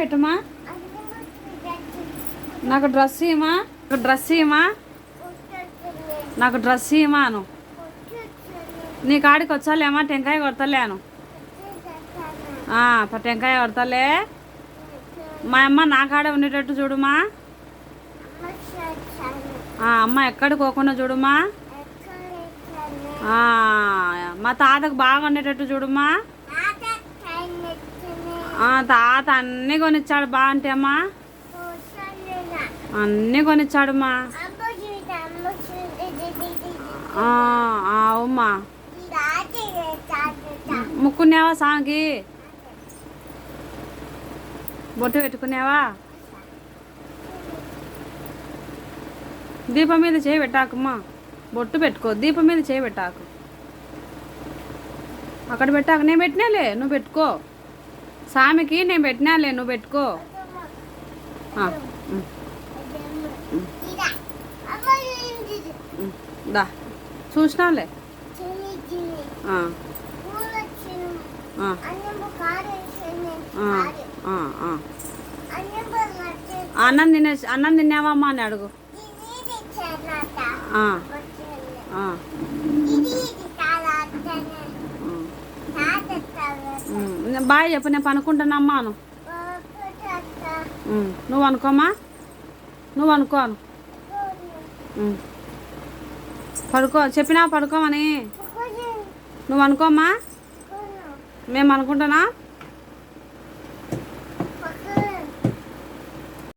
పెట్టమా? నాకు డ్రెస్ ఇమ్మా నాకు డ్రెస్ ఇమ్మా నాకు డ్రెస్ ఇమ్మాను నీ కాడికి వచ్చాలేమా టెంకాయ కొడతలేను టెంకాయ కొడతలే. మా అమ్మ నా కాడే ఉండేటట్టు చూడుమా? అమ్మ ఎక్కడికి పోకుండా చూడుమా? మా తాతకు బాగా ఉండేటట్టు చూడుమా? తాత అన్నీ కొనిచ్చాడు. బా అంటే అమ్మా? అన్నీ కొనిచ్చాడు మా ఆ, అవుమ్మా ముక్కునేవా సాంకి బొట్టు పెట్టుకునేవా? దీపం మీద చేయి పెట్టాకమ్మా బొట్టు పెట్టుకో. దీపం మీద చేయి పెట్టాకు. అక్కడ పెట్టాక. నేను పెట్టినాలే. నువ్వు పెట్టుకో. సామికి నేను పెట్టినాలే నువ్వు పెట్టుకో. దా. ఆ. అన్నం తినే అన్నం తిన్నావమ్మా అని అడుగు. బాయ్ చెప్పు నేను పనుకుంటున్నామ్మా అను. నువ్వు అనుకోమా? నువ్వు అనుకోను. పడుకో చెప్పినా పడుకోమని. నువ్వు అనుకోమ్మా మేము అనుకుంటున్నా?